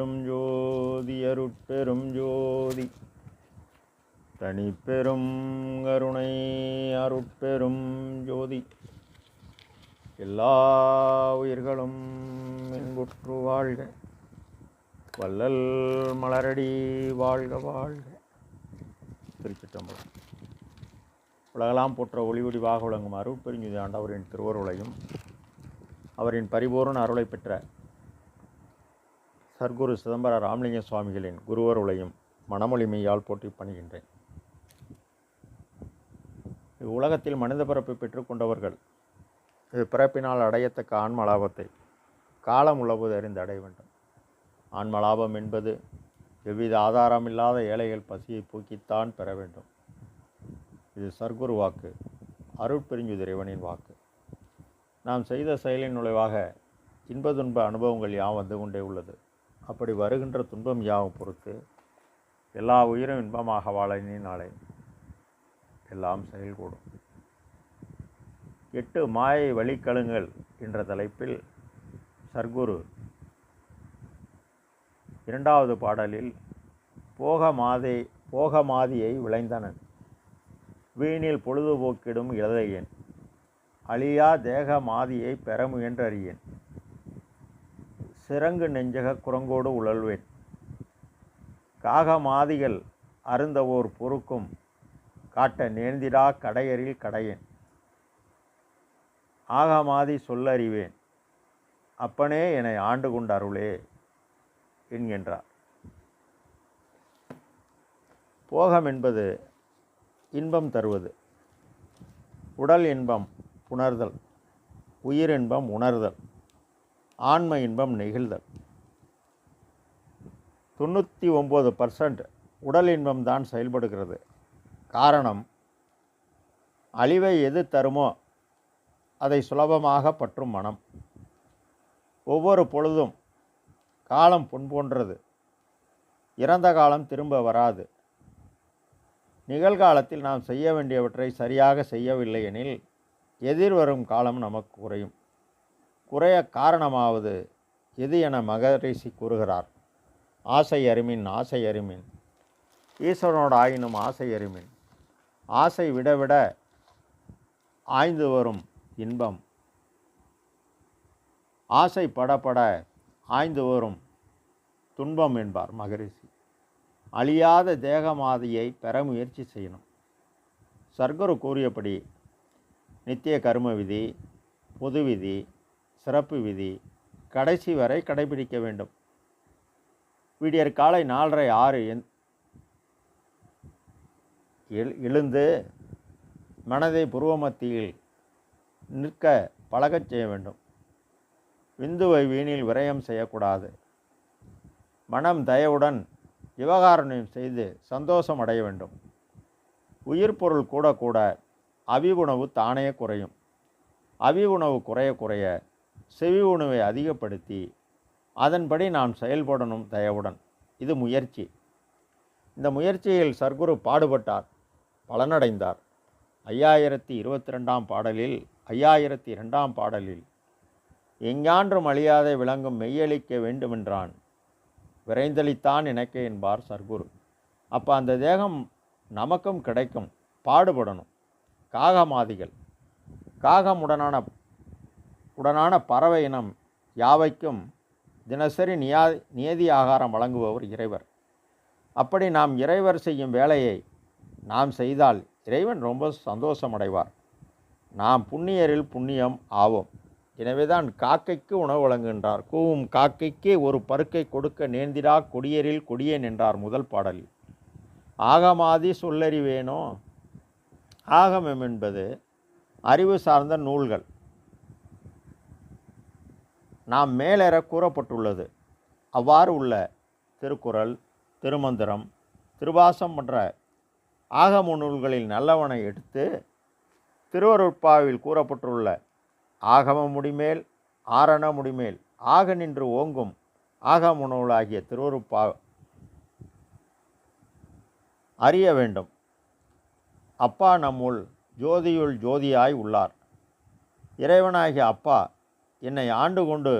பெரும் ஜோதி அருட்பெரும் ஜோதி. தனிப்பெரும் கருணை அருட்பெரும் ஜோதி. எல்லா உயிர்களும் இன்புற்று வாழ்க. வள்ளல் மலரடி வாழ்க வாழ்க. திருச்சிட்டம்பலம் உலகலாம் போற்ற ஒளி வடிவாக விளங்கும் அருட்பெருஞ்சுதி ஆண்டவரின் திருவருளையும் அவரின் பரிபூரண அருளை பெற்ற சர்க்குரு சிதம்பர ராமலிங்க சுவாமிகளின் குருவருளையும் மனமொழிமையால் போற்றி பணிகின்றேன். இவ்வுலகத்தில் மனித பிறப்பை பெற்றுக்கொண்டவர்கள் இது பிறப்பினால் அடையத்தக்க ஆன்மலாபத்தை காலம் உள்ளபோது அறிந்து அடைய வேண்டும். ஆன்மலாபம் என்பது எவ்வித ஆதாரமில்லாத ஏழைகள் பசியை போக்கித்தான் பெற வேண்டும். இது சர்க்குரு வாக்கு அருட்பெருஞ்சுதி இறைவனின் வாக்கு. நாம் செய்த செயலின் நுழைவாக இன்ப துன்ப அனுபவங்கள் யாம் வந்து கொண்டே உள்ளது. அப்படி வருகின்ற துன்பம் யாவும் பொறுத்து எல்லா உயிரும் இன்பமாக வாழ நாளை எல்லாம் செயல்கூடும் எட்டு மாயை வழிக்கழுங்கள் என்ற தலைப்பில் சர்க்குரு இரண்டாவது பாடலில் போக மாதை போக மாதியை விளைந்தனன். வீணில் பொழுதுபோக்கிடும் இளதையன். அழியா தேக மாதியை பெற முயன்றறியேன். சிறங்கு நெஞ்சக குரங்கோடு உழல்வேன். காகமாதிகள் அருந்தவோர் பொறுக்கும் காட்ட நேர்ந்திடா கடையரில் கடையேன். ஆகமாதி சொல்லறிவேன் அப்பனே என்னை ஆண்டு கொண்ட அருளே என்கின்றார். போகம் என்பது இன்பம் தருவது. உடல் இன்பம் புணர்தல் உயிர் இன்பம் உணர்தல். ஆன்ம இன்பம் நெகிழ்தல். தொண்ணூற்றி ஒம்பது பர்சன்ட் உடல் இன்பம் தான் செயல்படுகிறது. காரணம் அழிவை எது தருமோ அதை சுலபமாக பற்றும் மனம். ஒவ்வொரு பொழுதும் காலம் பொன் போன்றது இறந்த காலம் திரும்ப வராது. நிகழ்காலத்தில் நாம் செய்ய வேண்டியவற்றை சரியாக செய்யவில்லை எனில் எதிர்வரும் காலம் நமக்கு குறையும். குறைய காரணமாவது எது என மகரிஷி கூறுகிறார்? ஆசை அருமின் ஆசை அருமின். ஈஸ்வரனோட ஆயினும் ஆசை அருமின். ஆசை விட விட ஆய்ந்து வரும் இன்பம். ஆசை படப்பட ஆய்ந்து வரும் துன்பம் என்பார் மகரிஷி. அழியாத தேகமாதியை பெற முயற்சி செய்யணும். சர்க்குரு கூறியபடி நித்திய கர்ம விதி பொது விதி சிறப்பு விதி. கடைசி வரை கடைபிடிக்க வேண்டும். விடியற் காலை நாலரை ஆறு எழு எழுந்து மனதை புருவமத்தியில் நிற்க பழகச் செய்ய வேண்டும். விந்துவை வீணில் விரயம் செய்யக்கூடாது. மனம் தயவுடன் விவகாரணம் செய்து சந்தோஷம் அடைய வேண்டும். உயிர் பொருள் கூட கூட அவி உணவு தானே குறையும். அவி உணவு குறைய குறைய செவி உணவை அதிகப்படுத்தி அதன்படி நாம் செயல்படணும் தயவுடன். இது முயற்சி. இந்த முயற்சியில் சர்க்குரு பாடுபட்டார் பலனடைந்தார். ஐயாயிரத்தி இருபத்தி ரெண்டாம் பாடலில் ஐயாயிரத்தி ரெண்டாம் பாடலில் எங்கான்றும் அழியாதை விளங்கும் மெய்யளிக்க வேண்டுமென்றான். விரைந்தளித்தான் நினைக்க என்பார் சர்க்குரு. அப்போ அந்த தேகம் நமக்கும் கிடைக்கும் பாடுபடணும். காகமாதிகள். காகமுடனான உடனான பறவை இனம் யாவைக்கும் தினசரி நியா நியதி ஆகாரம் வழங்குபவர் இறைவர். அப்படி நாம் இறைவர் செய்யும் வேலையை நாம் செய்தால் இறைவன் ரொம்ப சந்தோஷமடைவார். நாம் புண்ணியரில் புண்ணியம் ஆவோம். எனவேதான் காக்கைக்கு உணவு வழங்குகின்றார். கூவும் காக்கைக்கு ஒரு பருக்கை கொடுக்க நேர்ந்திடா கொடியரில் கொடியேன் என்றார் முதல் பாடலில். ஆகமாதி சொல்லறிவேனோ? ஆகமம் என்பது அறிவு சார்ந்த நூல்கள். நாம் மேலேற கூறப்பட்டுள்ளது. அவ்வாறு உள்ள திருக்குறள் திருமந்திரம் திருவாசம் போன்ற ஆகம நூல்களில் நல்லவனை எடுத்து திருவருட்பாவில் கூறப்பட்டுள்ள ஆகம முடிமேல் ஆரண முடிமேல் ஆக நின்று ஓங்கும் ஆகம நூலாகிய திருவருட்பா அறிய வேண்டும். அப்பா நம்முள் ஜோதியுள் ஜோதியாய் உள்ளார். இறைவனாகிய அப்பா என்னை ஆண்டு கொண்டு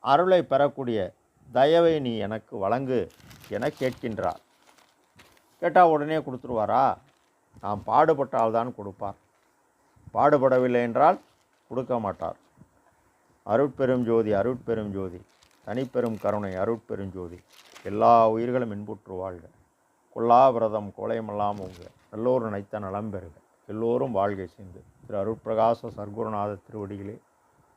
அருளை பெறக்கூடிய தயவை நீ எனக்கு வழங்கு என கேட்கின்றார். கேட்டால் உடனே கொடுத்துருவாரா? நாம் பாடுபட்டால்தான் கொடுப்பார். பாடுபடவில்லை என்றால் கொடுக்க மாட்டார். அருட்பெரும் ஜோதி அருட்பெரும் ஜோதி தனிப்பெரும் கருணை அருட்பெரும் ஜோதி எல்லா உயிர்களும் இன்புற்று வாழ்க. கொல்லா விரதம் கோலையமெல்லாம் உங்க எல்லோரும் நினைத்த நலம் பெறுக. எல்லோரும் வாழ்கை சேர்ந்து திரு அருட்பிரகாச சர்க்குருநாத திருவடிகளே.